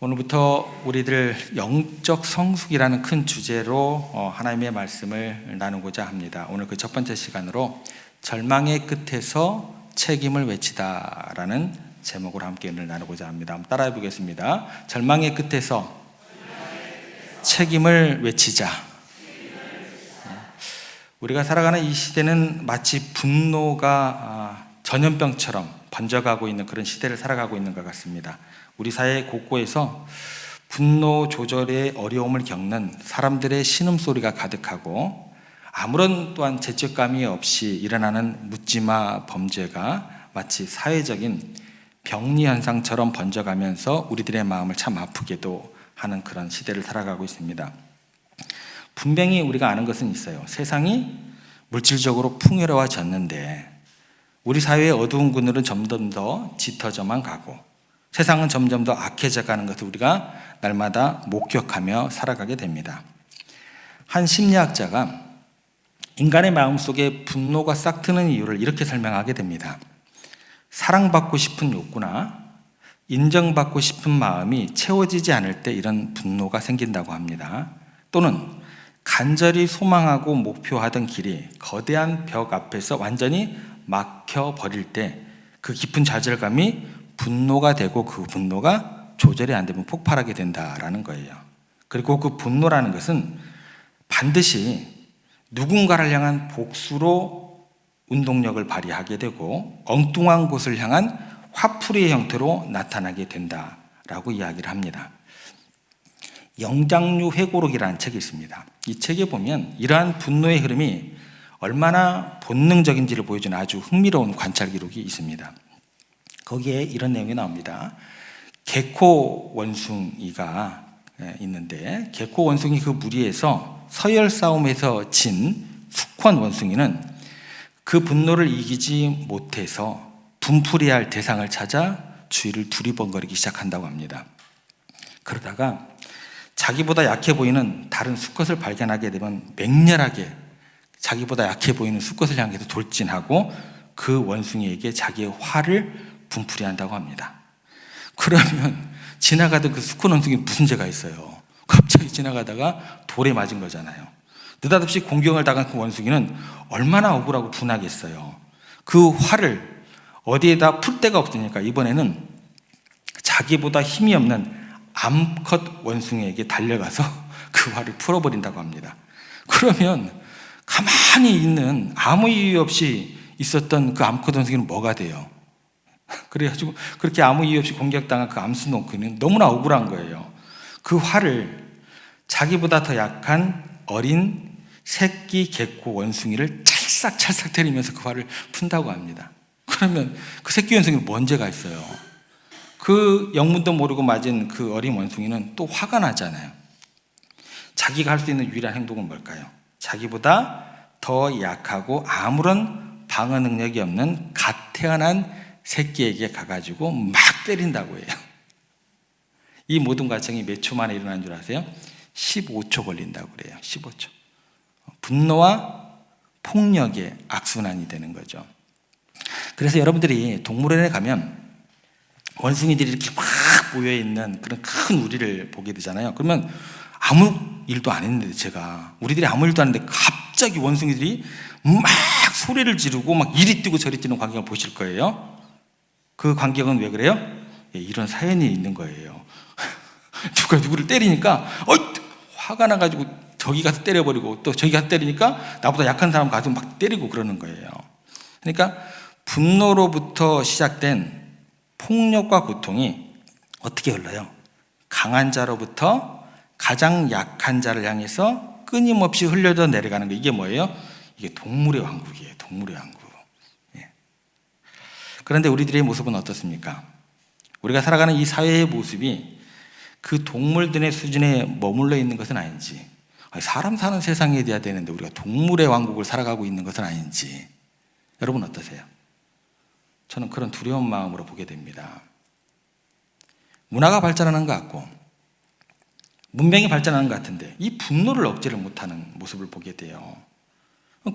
오늘부터 우리들 영적 성숙이라는 큰 주제로 어, 하나님의 말씀을 나누고자 합니다. 오늘 그 첫 번째 시간으로 절망의 끝에서 책임을 외치다라는 제목으로 함께 오늘 나누고자 합니다. 따라해 보겠습니다. 절망의 끝에서 책임을 외치자. 우리가 살아가는 이 시대는 마치 분노가 아, 전염병처럼 번져가고 있는 그런 시대를 살아가고 있는 것 같습니다. 우리 사회 곳곳에서 분노 조절에 어려움을 겪는 사람들의 신음소리가 가득하고 아무런 또한 죄책감이 없이 일어나는 묻지마 범죄가 마치 사회적인 병리 현상처럼 번져가면서 우리들의 마음을 참 아프게도 하는 그런 시대를 살아가고 있습니다. 분명히 우리가 아는 것은 있어요. 세상이 물질적으로 풍요로워졌는데 우리 사회의 어두운 그늘은 점점 더 짙어져만 가고 세상은 점점 더 악해져 가는 것을 우리가 날마다 목격하며 살아가게 됩니다. 한 심리학자가 인간의 마음 속에 분노가 싹 트는 이유를 이렇게 설명하게 됩니다. 사랑받고 싶은 욕구나 인정받고 싶은 마음이 채워지지 않을 때 이런 분노가 생긴다고 합니다. 또는 간절히 소망하고 목표하던 길이 거대한 벽 앞에서 완전히 막혀 버릴 때 그 깊은 좌절감이 분노가 되고 그 분노가 조절이 안 되면 폭발하게 된다라는 거예요. 그리고 그 분노라는 것은 반드시 누군가를 향한 복수로 운동력을 발휘하게 되고 엉뚱한 곳을 향한 화풀이의 형태로 나타나게 된다라고 이야기를 합니다. 영장류 회고록이라는 책이 있습니다. 이 책에 보면 이러한 분노의 흐름이 얼마나 본능적인지를 보여주는 아주 흥미로운 관찰 기록이 있습니다. 거기에 이런 내용이 나옵니다. 개코 원숭이가 예, 있는데 개코 원숭이 그 무리에서 서열 싸움에서 진 숙권 원숭이는 그 분노를 이기지 못해서 분풀이해야 할 대상을 찾아 주위를 두리번거리기 시작한다고 합니다. 그러다가 자기보다 약해 보이는 다른 수컷을 발견하게 되면 맹렬하게 자기보다 약해 보이는 수컷을 향해서 돌진하고 그 원숭이에게 자기의 화를 분풀이한다고 합니다. 그러면 지나가던 그 수컷 원숭이 무슨 죄가 있어요? 갑자기 지나가다가 돌에 맞은 거잖아요. 느닷없이 공경을 당한 그 원숭이는 얼마나 억울하고 분하겠어요. 그 화를 어디에다 풀 데가 없으니까 이번에는 자기보다 힘이 없는 암컷 원숭이에게 달려가서 그 화를 풀어버린다고 합니다. 그러면 가만히 있는 아무 이유 없이 있었던 그 암컷 원숭이는 뭐가 돼요? 그래가지고 그렇게 아무 이유 없이 공격당한 그 암수노크는 너무나 억울한 거예요. 그 화를 자기보다 더 약한 어린 새끼 개코 원숭이를 찰싹찰싹 때리면서 그 화를 푼다고 합니다. 그러면 그 새끼 원숭이는 뭔 죄가 있어요? 그 영문도 모르고 맞은 그 어린 원숭이는 또 화가 나잖아요. 자기가 할 수 있는 유일한 행동은 뭘까요? 자기보다 더 약하고 아무런 방어 능력이 없는 갓 태어난 새끼에게 가가지고 막 때린다고 해요. 이 모든 과정이 몇 초 만에 일어난 줄 아세요? 15초 걸린다고 그래요. 15초. 분노와 폭력의 악순환이 되는 거죠. 그래서 여러분들이 동물원에 가면 원숭이들이 이렇게 막 모여 있는 그런 큰 우리를 보게 되잖아요. 그러면 아무 일도 안 했는데 제가 우리들이 아무 일도 안 했는데 갑자기 원숭이들이 막 소리를 지르고 막 이리 뛰고 저리 뛰는 광경을 보실 거예요. 그 광경은 왜 그래요? 예, 이런 사연이 있는 거예요. 누가 누구를 때리니까 어 화가 나가지고 저기 가서 때려버리고 또 저기 가서 때리니까 나보다 약한 사람 가서 막 때리고 그러는 거예요. 그러니까 분노로부터 시작된 폭력과 고통이 어떻게 흘러요? 강한 자로부터 가장 약한 자를 향해서 끊임없이 흘려져 내려가는 거 이게 뭐예요? 이게 동물의 왕국이에요. 동물의 왕국. 예. 그런데 우리들의 모습은 어떻습니까? 우리가 살아가는 이 사회의 모습이 그 동물들의 수준에 머물러 있는 것은 아닌지, 사람 사는 세상에 돼야 되는데 우리가 동물의 왕국을 살아가고 있는 것은 아닌지, 여러분 어떠세요? 저는 그런 두려운 마음으로 보게 됩니다. 문화가 발전하는 것 같고, 문명이 발전하는 것 같은데, 이 분노를 억제를 못하는 모습을 보게 돼요.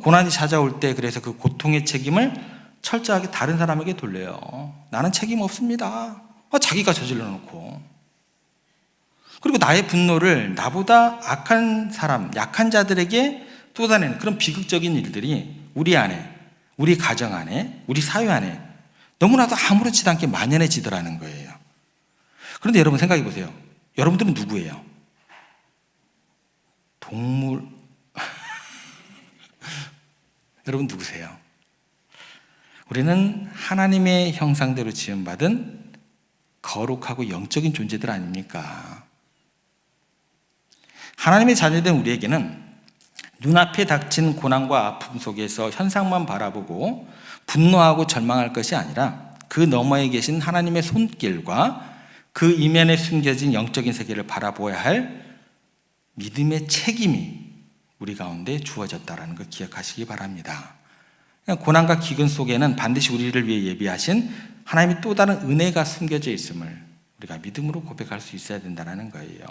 고난이 찾아올 때, 그래서 그 고통의 책임을 철저하게 다른 사람에게 돌려요. 나는 책임 없습니다. 자기가 저질러 놓고. 그리고 나의 분노를 나보다 악한 사람, 약한 자들에게 쏟아내는 그런 비극적인 일들이 우리 안에, 우리 가정 안에, 우리 사회 안에 너무나도 아무렇지도 않게 만연해지더라는 거예요. 그런데 여러분 생각해 보세요. 여러분들은 누구예요? 동물. 여러분 누구세요? 우리는 하나님의 형상대로 지음받은 거룩하고 영적인 존재들 아닙니까? 하나님의 자녀된 우리에게는 눈앞에 닥친 고난과 아픔 속에서 현상만 바라보고 분노하고 절망할 것이 아니라 그 너머에 계신 하나님의 손길과 그 이면에 숨겨진 영적인 세계를 바라보아야 할 믿음의 책임이 우리 가운데 주어졌다라는 걸 기억하시기 바랍니다. 고난과 기근 속에는 반드시 우리를 위해 예비하신 하나님의 또 다른 은혜가 숨겨져 있음을 우리가 믿음으로 고백할 수 있어야 된다는 거예요.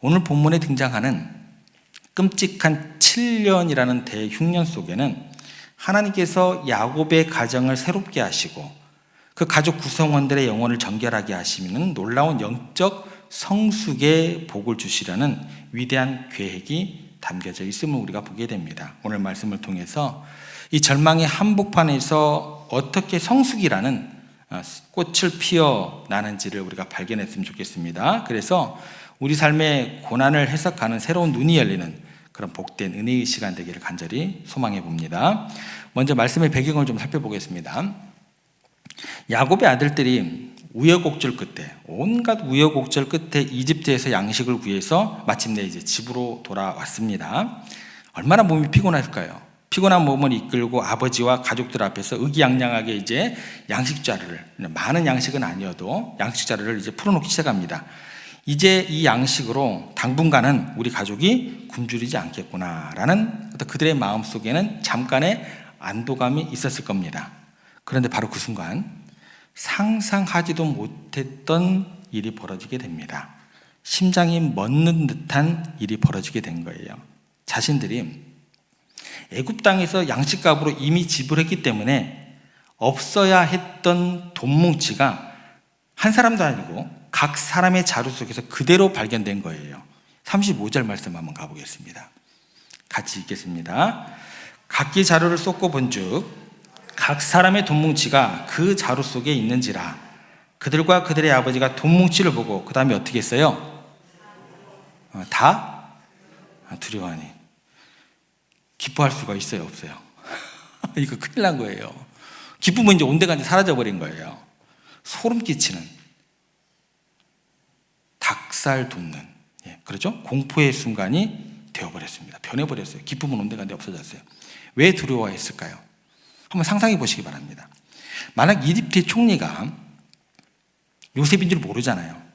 오늘 본문에 등장하는 끔찍한 7년이라는 대흉년 속에는 하나님께서 야곱의 가정을 새롭게 하시고 그 가족 구성원들의 영혼을 정결하게 하시는 놀라운 영적 성숙의 복을 주시려는 위대한 계획이 담겨져 있음을 우리가 보게 됩니다. 오늘 말씀을 통해서 이 절망의 한복판에서 어떻게 성숙이라는 어, 꽃을 피어 나는지를 우리가 발견했으면 좋겠습니다. 그래서 우리 삶의 고난을 해석하는 새로운 눈이 열리는 그런 복된 은혜의 시간 되기를 간절히 소망해 봅니다. 먼저 말씀의 배경을 좀 살펴보겠습니다. 야곱의 아들들이 우여곡절 끝에 온갖 우여곡절 끝에 이집트에서 양식을 구해서 마침내 이제 집으로 돌아왔습니다. 얼마나 몸이 피곤했을까요? 피곤한 몸을 이끌고 아버지와 가족들 앞에서 의기양양하게 이제 양식 자루를 많은 양식은 아니어도 양식 자루를 이제 풀어놓기 시작합니다. 이제 이 양식으로 당분간은 우리 가족이 굶주리지 않겠구나라는 그들의 마음 속에는 잠깐의 안도감이 있었을 겁니다. 그런데 바로 그 순간 상상하지도 못했던 일이 벌어지게 됩니다. 심장이 멎는 듯한 일이 벌어지게 된 거예요. 자신들이 애굽 땅에서 양식 값으로 이미 지불했기 때문에 없어야 했던 돈 뭉치가 한 사람도 아니고 각 사람의 자루 속에서 그대로 발견된 거예요. 35절 말씀 한번 가보겠습니다. 같이 읽겠습니다. 각기 자루를 쏟고 본즉 각 사람의 돈 뭉치가 그 자루 속에 있는지라 그들과 그들의 아버지가 돈 뭉치를 보고 그 다음에 어떻게 했어요? 어, 다 아, 두려워하니 기뻐할 수가 있어요 없어요? 이거 큰일 난 거예요. 기쁨은 이제 온데간데 사라져 버린 거예요. 소름 끼치는 닭살 돋는 예, 그렇죠? 공포의 순간이 되어버렸습니다. 변해버렸어요. 기쁨은 온데간데 없어졌어요. 왜 두려워했을까요? 한번 상상해 보시기 바랍니다. 만약 이집트의 총리가 요셉인 줄 모르잖아요.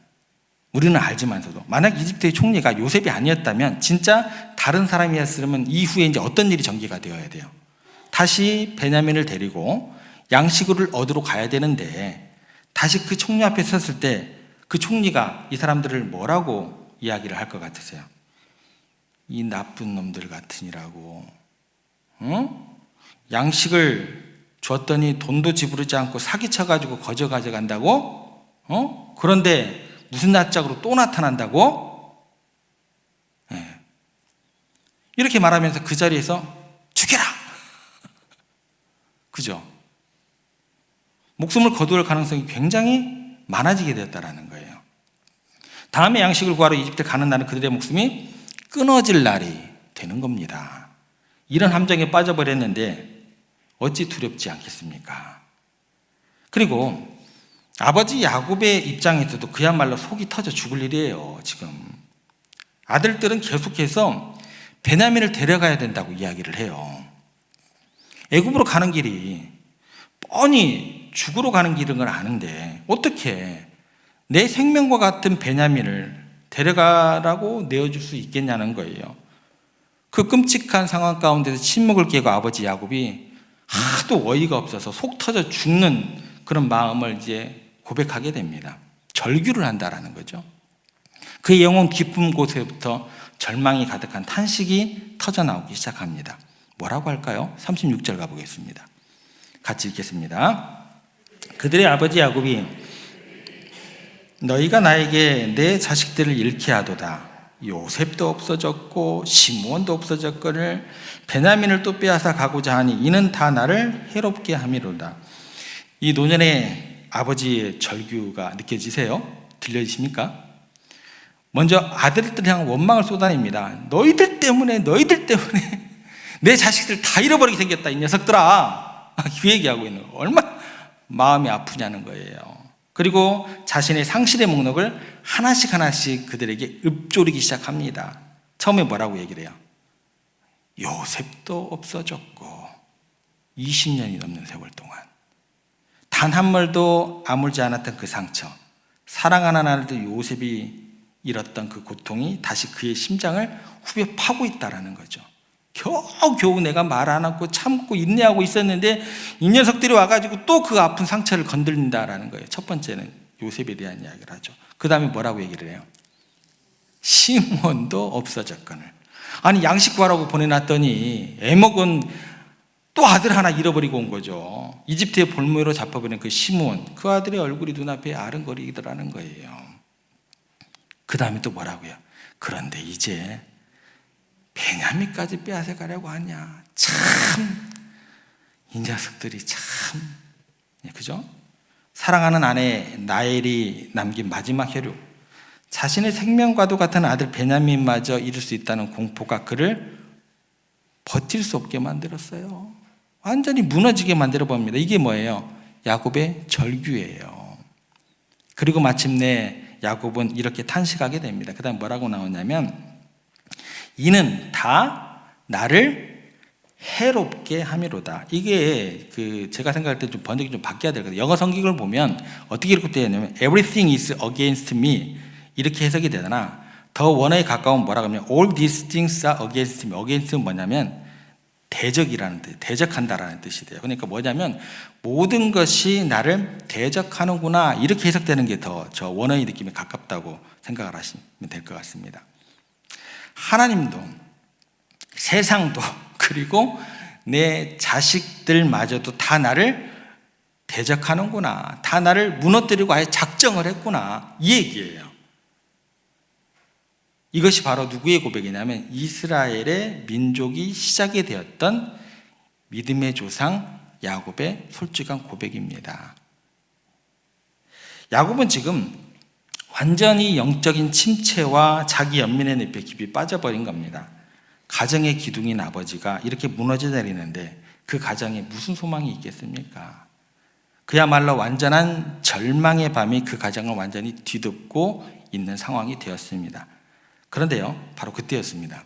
우리는 알지만서도 만약 이집트의 총리가 요셉이 아니었다면 진짜 다른 사람이었으면 이후에 이제 어떤 일이 전개가 되어야 돼요. 다시 베냐민을 데리고 양식을 얻으러 가야 되는데 다시 그 총리 앞에 섰을 때 그 총리가 이 사람들을 뭐라고 이야기를 할 것 같으세요? 이 나쁜 놈들 같으니라고, 응? 양식을 줬더니 돈도 지불하지 않고 사기쳐가지고 거저 가져간다고? 어? 그런데 무슨 낯짝으로 또 나타난다고? 네. 이렇게 말하면서 그 자리에서 죽여라! 그죠? 목숨을 거두을 가능성이 굉장히 많아지게 되었다라는 거예요. 다음에 양식을 구하러 이집트 가는 날은 그들의 목숨이 끊어질 날이 되는 겁니다. 이런 함정에 빠져버렸는데 어찌 두렵지 않겠습니까? 그리고 아버지 야곱의 입장에서도 그야말로 속이 터져 죽을 일이에요, 지금. 아들들은 계속해서 베냐민을 데려가야 된다고 이야기를 해요. 애굽으로 가는 길이 뻔히 죽으러 가는 길인 걸 아는데 어떻게 내 생명과 같은 베냐민을 데려가라고 내어줄 수 있겠냐는 거예요. 그 끔찍한 상황 가운데서 침묵을 깨고 아버지 야곱이 하도 어이가 없어서 속 터져 죽는 그런 마음을 이제 고백하게 됩니다. 절규를 한다라는 거죠. 그의 영혼 깊은 곳에부터 절망이 가득한 탄식이 터져 나오기 시작합니다. 뭐라고 할까요? 36절 가보겠습니다. 같이 읽겠습니다. 그들의 아버지 야곱이 너희가 나에게 내 자식들을 잃게 하도다. 요셉도 없어졌고 시므온도 없어졌거늘 베냐민을 또 빼앗아 가고자 하니 이는 다 나를 해롭게 함이로다. 이 노년의 아버지의 절규가 느껴지세요? 들려지십니까? 먼저 아들들 향 원망을 쏟아냅니다. 너희들 때문에 너희들 때문에 내 자식들 다 잃어버리게 생겼다 이 녀석들아. 그 얘기하고 있는 거 얼마나 마음이 아프냐는 거예요. 그리고 자신의 상실의 목록을 하나씩 하나씩 그들에게 읊조리기 시작합니다. 처음에 뭐라고 얘기를 해요? 요셉도 없어졌고 20년이 넘는 세월 동안 단한 벌도 아물지 않았던 그 상처 사랑하는 아들도 요셉이 잃었던 그 고통이 다시 그의 심장을 후벼 파고 있다라는 거죠. 겨우 겨우 내가 말 안 하고 참고 인내하고 있었는데 이 녀석들이 와가지고 또 그 아픈 상처를 건드린다라는 거예요. 첫 번째는 요셉에 대한 이야기를 하죠. 그 다음에 뭐라고 얘기를 해요? 시몬도 없어졌거늘. 아니 양식 구하라고 보내놨더니 애먹은 또 아들 하나 잃어버리고 온 거죠. 이집트의 볼모로 잡혀버린 그 시몬, 그 아들의 얼굴이 눈앞에 아른거리더라는 거예요. 그 다음에 또 뭐라고요? 그런데 이제 베냐민까지 빼앗아 가려고 하냐. 참, 이 녀석들이 참, 예, 그죠? 사랑하는 아내 나엘이 남긴 마지막 혈육. 자신의 생명과도 같은 아들 베냐민마저 잃을 수 있다는 공포가 그를 버틸 수 없게 만들었어요. 완전히 무너지게 만들어 봅니다. 이게 뭐예요? 야곱의 절규예요. 그리고 마침내 야곱은 이렇게 탄식하게 됩니다. 그 다음 뭐라고 나오냐면, 이는 다 나를 해롭게 함이로다. 이게 그 제가 생각할 때 좀 번역이 좀 바뀌어야 같아요. 영어 성경을 보면 어떻게 이렇게 되어 있냐면 everything is against me 이렇게 해석이 되잖아. 더 원어에 가까운 뭐라고 하면 all these things are against me. against는 뭐냐면 대적이라는 뜻, 대적한다라는 뜻이 돼요. 그러니까 뭐냐면 모든 것이 나를 대적하는구나 이렇게 해석되는 게 더 저 원어의 느낌에 가깝다고 생각을 하시면 될 것 같습니다. 하나님도 세상도 그리고 내 자식들마저도 다 나를 대적하는구나. 다 나를 무너뜨리고 아예 작정을 했구나. 이 얘기예요. 이것이 바로 누구의 고백이냐면 이스라엘의 민족이 시작이 되었던 믿음의 조상 야곱의 솔직한 고백입니다. 야곱은 지금 완전히 영적인 침체와 자기 연민의 늪에 깊이 빠져버린 겁니다. 가정의 기둥인 아버지가 이렇게 무너져 내리는데 그 가정에 무슨 소망이 있겠습니까? 그야말로 완전한 절망의 밤이 그 가정을 완전히 뒤덮고 있는 상황이 되었습니다. 그런데요, 바로 그때였습니다.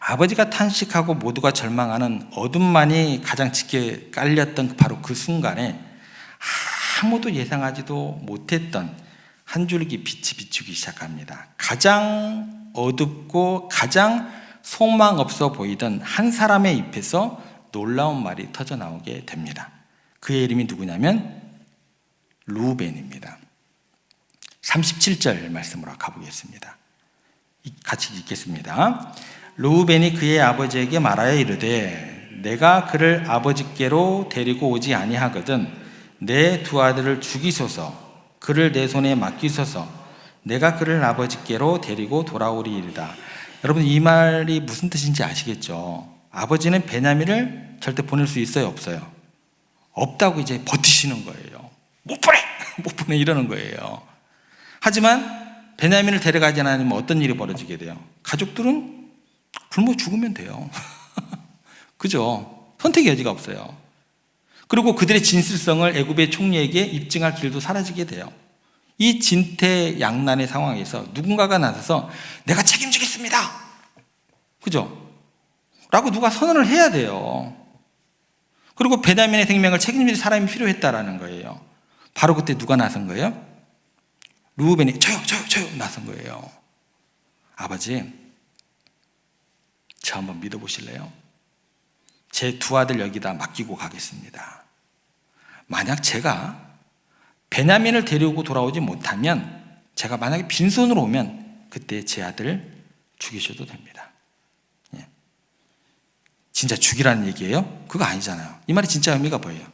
아버지가 탄식하고 모두가 절망하는 어둠만이 가장 짙게 깔렸던 바로 그 순간에 아무도 예상하지도 못했던 한 줄기 빛이 비추기 시작합니다. 가장 어둡고 가장 소망 없어 보이던 한 사람의 입에서 놀라운 말이 터져 나오게 됩니다. 그의 이름이 누구냐면 루벤입니다. 37절 말씀으로 가보겠습니다. 같이 읽겠습니다. 루벤이 그의 아버지에게 말하여 이르되 내가 그를 아버지께로 데리고 오지 아니하거든 내 두 아들을 죽이소서 그를 내 손에 맡기소서 내가 그를 아버지께로 데리고 돌아오리이다. 여러분 이 말이 무슨 뜻인지 아시겠죠? 아버지는 베냐민을 절대 보낼 수 있어요, 없어요? 없다고 이제 버티시는 거예요. 못 보내, 못 보내 이러는 거예요. 하지만 베냐민을 데려가지 않으면 어떤 일이 벌어지게 돼요? 가족들은 굶어 죽으면 돼요. 그죠? 선택의 여지가 없어요. 그리고 그들의 진실성을 애굽의 총리에게 입증할 길도 사라지게 돼요. 이 진퇴양난의 상황에서 누군가가 나서서 내가 책임지겠습니다. 그죠? 라고 누가 선언을 해야 돼요. 그리고 베냐민의 생명을 책임질 사람이 필요했다라는 거예요. 바로 그때 누가 나선 거예요? 루벤이 저요, 저요, 저요 나선 거예요. 아버지, 저 한번 믿어보실래요? 제 두 아들 여기다 맡기고 가겠습니다. 만약 제가 베냐민을 데리고 돌아오지 못하면 제가 만약에 빈손으로 오면 그때 제 아들 죽이셔도 됩니다. 예. 진짜 죽이라는 얘기예요? 그거 아니잖아요. 이 말이 진짜 의미가 뭐예요?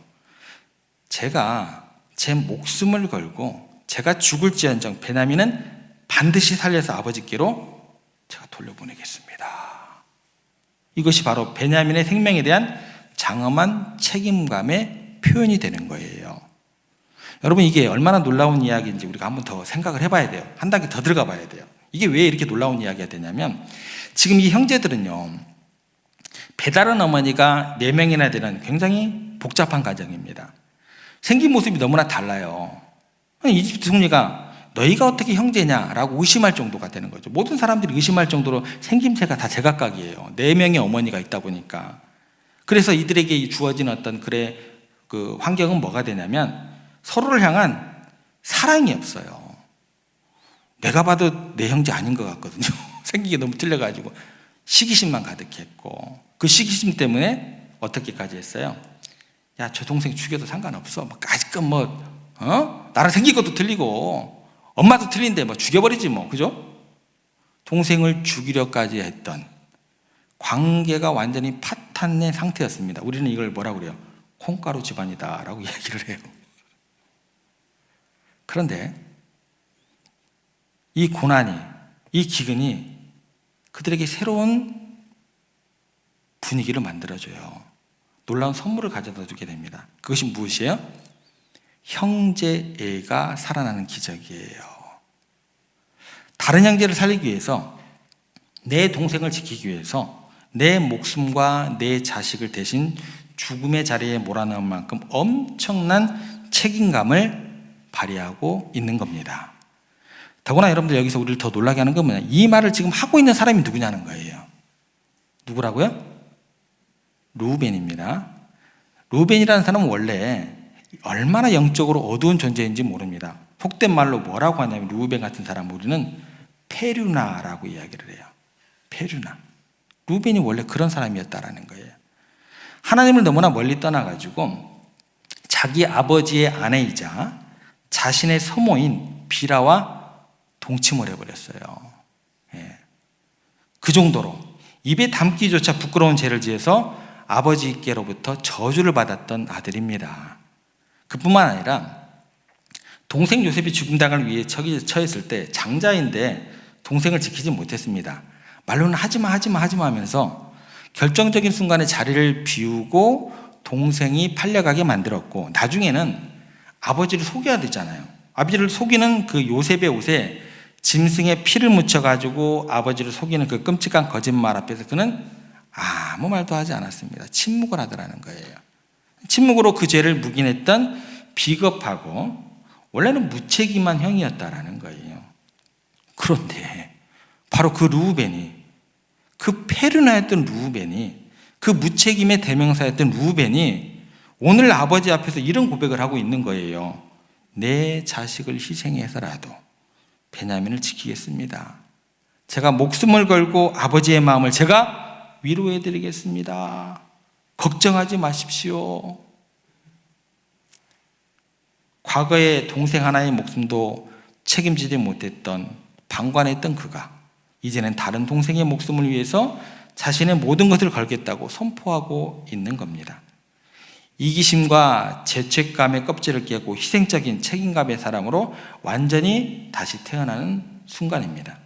제가 제 목숨을 걸고 제가 죽을지언정 베냐민은 반드시 살려서 아버지께로 제가 돌려보내겠습니다. 이것이 바로 베냐민의 생명에 대한 장엄한 책임감의 표현이 되는 거예요. 여러분 이게 얼마나 놀라운 이야기인지 우리가 한번 더 생각을 해봐야 돼요. 한 단계 더 들어가 봐야 돼요. 이게 왜 이렇게 놀라운 이야기가 되냐면 지금 이 형제들은요 배다른 어머니가 네 명이나 되는 굉장히 복잡한 가정입니다. 생긴 모습이 너무나 달라요. 이집트 총리가 너희가 어떻게 형제냐라고 의심할 정도가 되는 거죠. 모든 사람들이 의심할 정도로 생김새가 다 제각각이에요. 네 명의 어머니가 있다 보니까. 그래서 이들에게 주어진 어떤 그래 그 환경은 뭐가 되냐면 서로를 향한 사랑이 없어요. 내가 봐도 내 형제 아닌 것 같거든요. 생기게 너무 틀려가지고 시기심만 가득했고 그 시기심 때문에 어떻게까지 했어요? 야, 저 동생 죽여도 상관없어. 뭐 아직은 뭐 어? 나랑 생긴 것도 틀리고 엄마도 틀린데 뭐 죽여버리지 뭐 그죠? 동생을 죽이려까지 했던 관계가 완전히 파탄낸 상태였습니다. 우리는 이걸 뭐라고 그래요? 콩가루 집안이다라고 얘기를 해요. 그런데 이 고난이, 이 기근이 그들에게 새로운 분위기를 만들어줘요. 놀라운 선물을 가져다 주게 됩니다. 그것이 무엇이에요? 형제애가 살아나는 기적이에요. 다른 형제를 살리기 위해서 내 동생을 지키기 위해서 내 목숨과 내 자식을 대신 죽음의 자리에 몰아넣은 만큼 엄청난 책임감을 발휘하고 있는 겁니다. 더구나 여러분들 여기서 우리를 더 놀라게 하는 건 뭐냐? 이 말을 지금 하고 있는 사람이 누구냐는 거예요. 누구라고요? 루벤입니다. 루벤이라는 사람은 원래 얼마나 영적으로 어두운 존재인지 모릅니다. 속된 말로 뭐라고 하냐면 루벤 같은 사람 우리는 페류나라고 이야기를 해요. 페류나. 루벤이 원래 그런 사람이었다라는 거예요. 하나님을 너무나 멀리 떠나가지고 자기 아버지의 아내이자 자신의 서모인 비라와 동침을 해버렸어요. 예. 그 정도로 입에 담기조차 부끄러운 죄를 지어서 아버지께로부터 저주를 받았던 아들입니다. 그뿐만 아니라 동생 요셉이 죽음당을 위해 처했을 때 장자인데 동생을 지키지 못했습니다. 말로는 하지마 하지마 하지마 하면서 결정적인 순간에 자리를 비우고 동생이 팔려가게 만들었고 나중에는 아버지를 속여야 되잖아요. 아버지를 속이는 그 요셉의 옷에 짐승의 피를 묻혀가지고 아버지를 속이는 그 끔찍한 거짓말 앞에서 그는 아무 말도 하지 않았습니다. 침묵을 하더라는 거예요. 침묵으로 그 죄를 묵인했던 비겁하고 원래는 무책임한 형이었다라는 거예요. 그런데 바로 그 루벤이 그 페르나였던 루벤이 그 무책임의 대명사였던 루벤이 오늘 아버지 앞에서 이런 고백을 하고 있는 거예요. 내 자식을 희생해서라도 베냐민을 지키겠습니다. 제가 목숨을 걸고 아버지의 마음을 제가 위로해 드리겠습니다. 걱정하지 마십시오. 과거에 동생 하나의 목숨도 책임지지 못했던 방관했던 그가 이제는 다른 동생의 목숨을 위해서 자신의 모든 것을 걸겠다고 선포하고 있는 겁니다. 이기심과 죄책감의 껍질을 깨고 희생적인 책임감의 사람으로 완전히 다시 태어나는 순간입니다.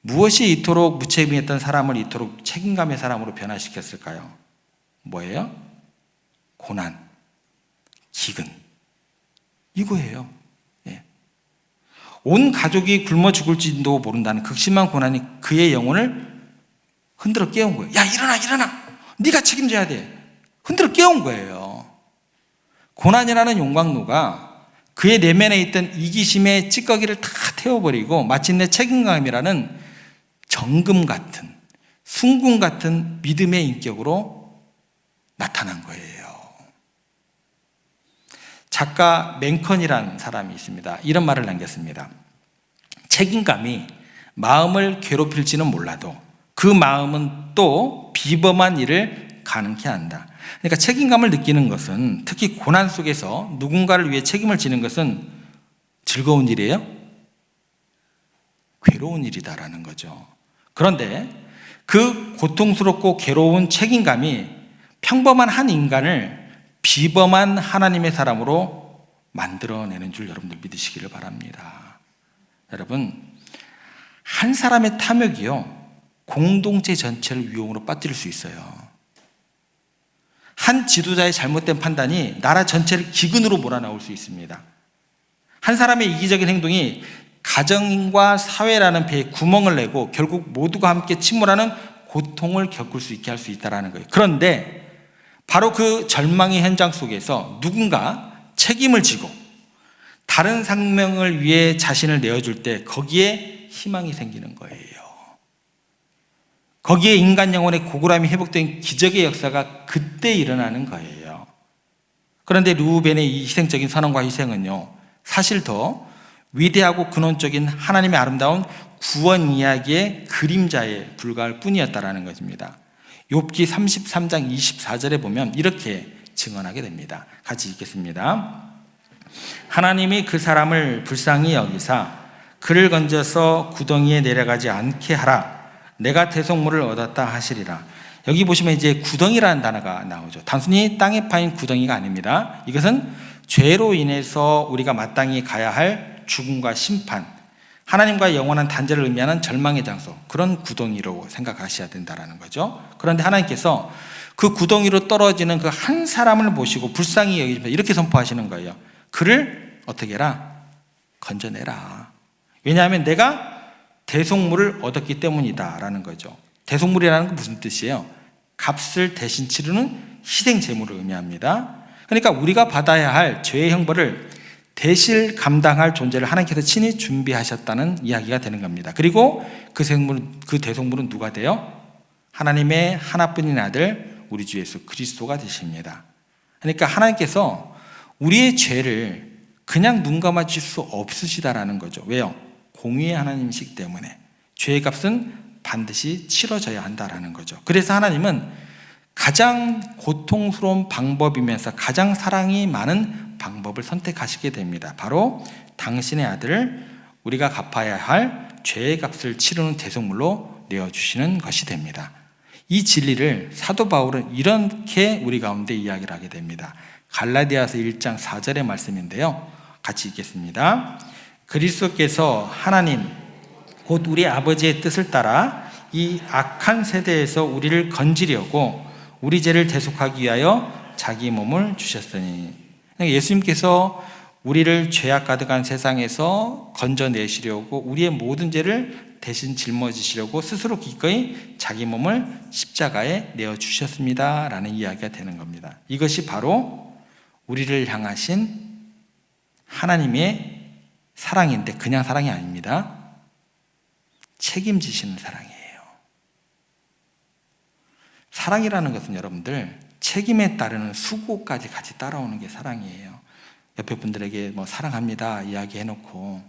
무엇이 이토록 무책임했던 사람을 이토록 책임감의 사람으로 변화시켰을까요? 뭐예요? 고난, 기근. 이거예요. 예. 온 가족이 굶어 죽을지도 모른다는 극심한 고난이 그의 영혼을 흔들어 깨운 거예요. 야, 일어나, 일어나! 네가 책임져야 돼. 흔들어 깨운 거예요. 고난이라는 용광로가 그의 내면에 있던 이기심의 찌꺼기를 다 태워버리고 마침내 책임감이라는 정금 같은 순금 같은 믿음의 인격으로 나타난 거예요. 작가 맹컨이라는 사람이 있습니다. 이런 말을 남겼습니다. 책임감이 마음을 괴롭힐지는 몰라도 그 마음은 또 비범한 일을 가능케 한다. 그러니까 책임감을 느끼는 것은 특히 고난 속에서 누군가를 위해 책임을 지는 것은 즐거운 일이에요? 괴로운 일이다라는 거죠. 그런데 그 고통스럽고 괴로운 책임감이 평범한 한 인간을 비범한 하나님의 사람으로 만들어내는 줄 여러분들 믿으시기를 바랍니다. 여러분, 한 사람의 탐욕이요, 공동체 전체를 위험으로 빠뜨릴 수 있어요. 한 지도자의 잘못된 판단이 나라 전체를 기근으로 몰아넣을 수 있습니다. 한 사람의 이기적인 행동이 가정과 사회라는 배에 구멍을 내고 결국 모두가 함께 침몰하는 고통을 겪을 수 있게 할 수 있다는 거예요. 그런데 바로 그 절망의 현장 속에서 누군가 책임을 지고 다른 생명을 위해 자신을 내어줄 때 거기에 희망이 생기는 거예요. 거기에 인간 영혼의 고골함이 회복된 기적의 역사가 그때 일어나는 거예요. 그런데 루벤의 이 희생적인 선언과 희생은요, 사실 더 위대하고 근원적인 하나님의 아름다운 구원 이야기의 그림자에 불과할 뿐이었다라는 것입니다. 욥기 33장 24절에 보면 이렇게 증언하게 됩니다. 같이 읽겠습니다. 하나님이 그 사람을 불쌍히 여기사 그를 건져서 구덩이에 내려가지 않게 하라. 내가 대속물을 얻었다 하시리라. 여기 보시면 이제 구덩이라는 단어가 나오죠. 단순히 땅에 파인 구덩이가 아닙니다. 이것은 죄로 인해서 우리가 마땅히 가야 할 죽음과 심판, 하나님과 영원한 단절을 의미하는 절망의 장소, 그런 구덩이로 생각하셔야 된다라는 거죠. 그런데 하나님께서 그 구덩이로 떨어지는 그 한 사람을 보시고 불쌍히 여기시면 이렇게 선포하시는 거예요. 그를 어떻게 해라? 건져내라. 왜냐하면 내가 대속물을 얻었기 때문이다라는 거죠. 대속물이라는 건 무슨 뜻이에요? 값을 대신 치르는 희생 제물을 의미합니다. 그러니까 우리가 받아야 할 죄의 형벌을 대실 감당할 존재를 하나님께서 친히 준비하셨다는 이야기가 되는 겁니다. 그리고 그 생물, 그 대속물은 누가 돼요? 하나님의 하나뿐인 아들 우리 주 예수 그리스도가 되십니다. 그러니까 하나님께서 우리의 죄를 그냥 눈 감아줄 수 없으시다라는 거죠. 왜요? 공의의 하나님이시기 때문에 죄의 값은 반드시 치러져야 한다라는 거죠. 그래서 하나님은 가장 고통스러운 방법이면서 가장 사랑이 많은 방법을 선택하시게 됩니다. 바로 당신의 아들을 우리가 갚아야 할 죄의 값을 치르는 대속물로 내어주시는 것이 됩니다. 이 진리를 사도 바울은 이렇게 우리 가운데 이야기를 하게 됩니다. 갈라디아서 1장 4절의 말씀인데요. 같이 읽겠습니다. 그리스도께서 하나님 곧 우리 아버지의 뜻을 따라 이 악한 세대에서 우리를 건지려고 우리 죄를 대속하기 위하여 자기 몸을 주셨으니 예수님께서 우리를 죄악 가득한 세상에서 건져내시려고 우리의 모든 죄를 대신 짊어지시려고 스스로 기꺼이 자기 몸을 십자가에 내어 주셨습니다 라는 이야기가 되는 겁니다. 이것이 바로 우리를 향하신 하나님의 사랑인데 그냥 사랑이 아닙니다. 책임지시는 사랑이에요. 사랑이라는 것은 여러분들 책임에 따르는 수고까지 같이 따라오는 게 사랑이에요. 옆에 분들에게 뭐 사랑합니다 이야기 해놓고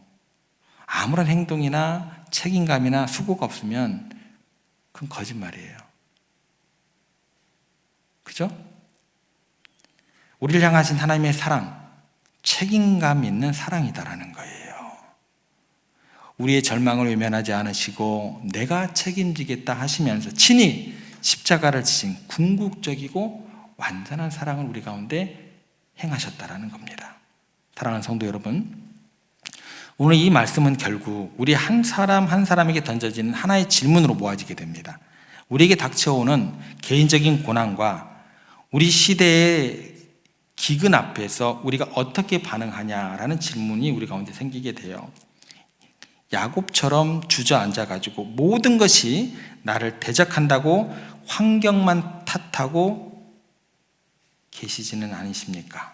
아무런 행동이나 책임감이나 수고가 없으면 그건 거짓말이에요. 그죠? 우리를 향하신 하나님의 사랑, 책임감 있는 사랑이다라는 거예요. 우리의 절망을 외면하지 않으시고 내가 책임지겠다 하시면서 친히 십자가를 지신 궁극적이고 완전한 사랑을 우리 가운데 행하셨다라는 겁니다. 사랑하는 성도 여러분, 오늘 이 말씀은 결국 우리 한 사람 한 사람에게 던져지는 하나의 질문으로 모아지게 됩니다. 우리에게 닥쳐오는 개인적인 고난과 우리 시대의 기근 앞에서 우리가 어떻게 반응하냐라는 질문이 우리 가운데 생기게 돼요. 야곱처럼 주저앉아 가지고 모든 것이 나를 대적한다고 환경만 탓하고 계시지는 않으십니까?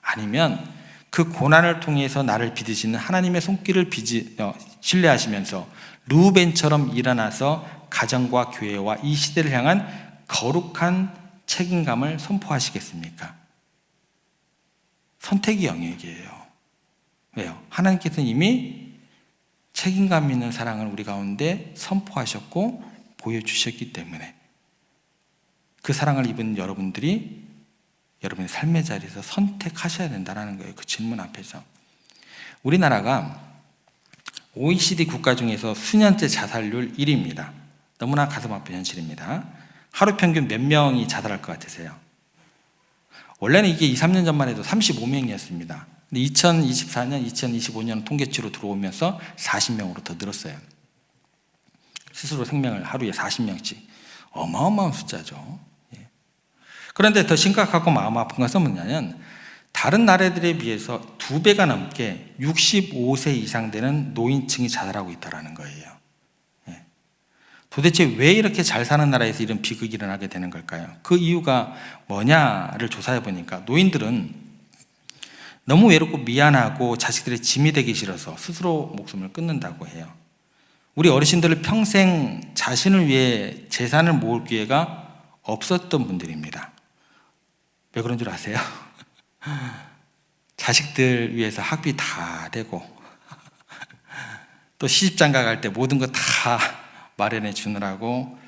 아니면 그 고난을 통해서 나를 믿으시는 하나님의 손길을 비지, 어, 신뢰하시면서 루벤처럼 일어나서 가정과 교회와 이 시대를 향한 거룩한 책임감을 선포하시겠습니까? 선택의 영역이에요. 왜요? 하나님께서는 이미 책임감 있는 사랑을 우리 가운데 선포하셨고 보여주셨기 때문에 그 사랑을 입은 여러분들이 여러분의 삶의 자리에서 선택하셔야 된다는 거예요. 그 질문 앞에서. 우리나라가 OECD 국가 중에서 수년째 자살률 1위입니다. 너무나 가슴 아픈 현실입니다. 하루 평균 몇 명이 자살할 것 같으세요? 원래는 이게 2, 3년 전만 해도 35명이었습니다. 근데 2024년, 2025년 통계치로 들어오면서 40명으로 더 늘었어요. 스스로 생명을 하루에 40명씩. 어마어마한 숫자죠. 예. 그런데 더 심각하고 마음 아픈 것은 뭐냐면 다른 나라들에 비해서 두 배가 넘게 65세 이상 되는 노인층이 자살하고 있다는 거예요. 예. 도대체 왜 이렇게 잘 사는 나라에서 이런 비극이 일어나게 되는 걸까요? 그 이유가 뭐냐를 조사해 보니까 노인들은 너무 외롭고 미안하고 자식들의 짐이 되기 싫어서 스스로 목숨을 끊는다고 해요. 우리 어르신들은 평생 자신을 위해 재산을 모을 기회가 없었던 분들입니다. 왜 그런 줄 아세요? 자식들 위해서 학비 다 대고 또 시집장가 갈 때 모든 거 다 마련해 주느라고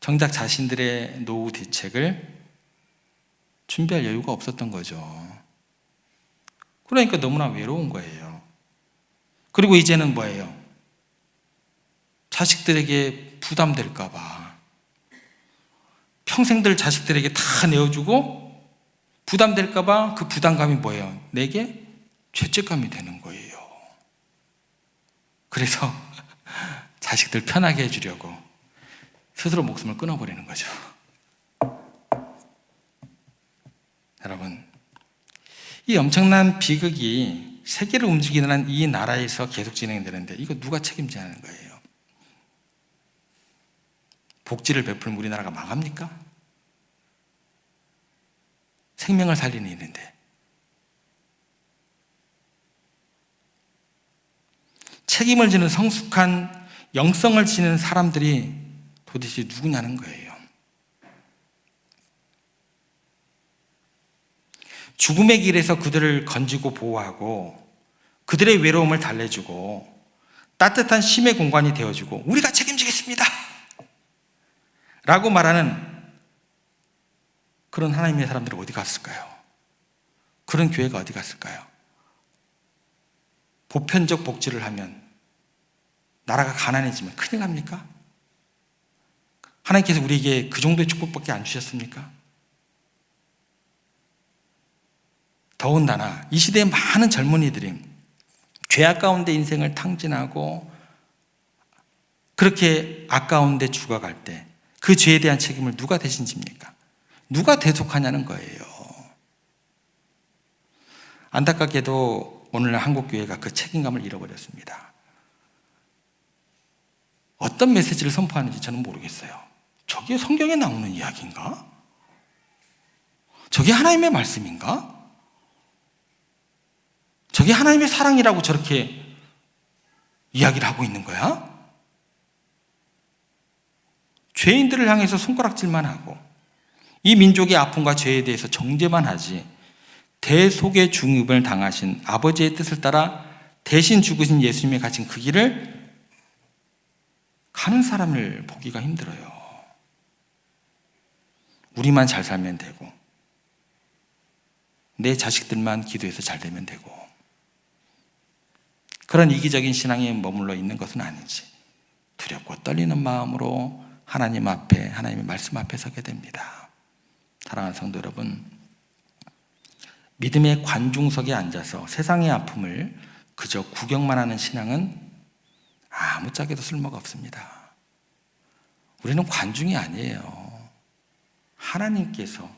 정작 자신들의 노후 대책을 준비할 여유가 없었던 거죠. 그러니까 너무나 외로운 거예요. 그리고 이제는 뭐예요? 자식들에게 부담될까봐 평생들 자식들에게 다 내어주고 부담될까봐 그 부담감이 뭐예요? 내게 죄책감이 되는 거예요. 그래서 자식들 편하게 해주려고 스스로 목숨을 끊어버리는 거죠. 여러분, 이 엄청난 비극이 세계를 움직이는 이 나라에서 계속 진행되는데 이거 누가 책임져야 하는 거예요? 복지를 베풀면 우리나라가 망합니까? 생명을 살리는 일인데. 책임을 지는 성숙한 영성을 지닌 사람들이 도대체 누구냐는 거예요. 죽음의 길에서 그들을 건지고 보호하고 그들의 외로움을 달래주고 따뜻한 심의 공간이 되어주고 우리가 책임지겠습니다. 라고 말하는 그런 하나님의 사람들은 어디 갔을까요? 그런 교회가 어디 갔을까요? 보편적 복지를 하면 나라가 가난해지면 큰일 납니까? 하나님께서 우리에게 그 정도의 축복밖에 안 주셨습니까? 더군다나 이 시대의 많은 젊은이들이 죄악 가운데 인생을 탕진하고 그렇게 아까운데 죽어갈 때 그 죄에 대한 책임을 누가 대신 집니까? 누가 대속하냐는 거예요. 안타깝게도 오늘 한국교회가 그 책임감을 잃어버렸습니다. 어떤 메시지를 선포하는지 저는 모르겠어요. 저게 성경에 나오는 이야기인가? 저게 하나님의 말씀인가? 저게 하나님의 사랑이라고 저렇게 이야기를 하고 있는 거야? 죄인들을 향해서 손가락질만 하고 이 민족의 아픔과 죄에 대해서 정죄만 하지 대속의 중입을 당하신 아버지의 뜻을 따라 대신 죽으신 예수님이 가진 그 길을 가는 사람을 보기가 힘들어요. 우리만 잘 살면 되고 내 자식들만 기도해서 잘 되면 되고 그런 이기적인 신앙에 머물러 있는 것은 아니지. 두렵고 떨리는 마음으로 하나님 앞에, 하나님의 말씀 앞에 서게 됩니다. 사랑하는 성도 여러분, 믿음의 관중석에 앉아서 세상의 아픔을 그저 구경만 하는 신앙은 아무짝에도 쓸모가 없습니다. 우리는 관중이 아니에요. 하나님께서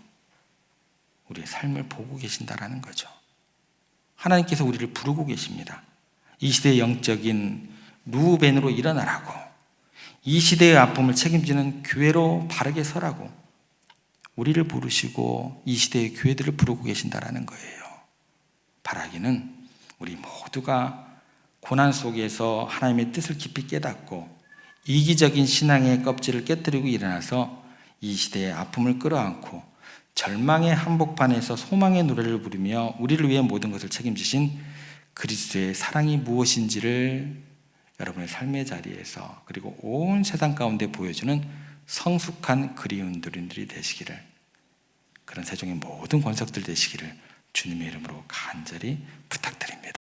우리의 삶을 보고 계신다라는 거죠. 하나님께서 우리를 부르고 계십니다. 이 시대의 영적인 루벤으로 일어나라고 이 시대의 아픔을 책임지는 교회로 바르게 서라고 우리를 부르시고 이 시대의 교회들을 부르고 계신다라는 거예요. 바라기는 우리 모두가 고난 속에서 하나님의 뜻을 깊이 깨닫고 이기적인 신앙의 껍질을 깨뜨리고 일어나서 이 시대의 아픔을 끌어안고 절망의 한복판에서 소망의 노래를 부르며 우리를 위해 모든 것을 책임지신 그리스도의 사랑이 무엇인지를 여러분의 삶의 자리에서 그리고 온 세상 가운데 보여주는 성숙한 그리운들이 되시기를 그런 세종의 모든 권석들 되시기를 주님의 이름으로 간절히 부탁드립니다.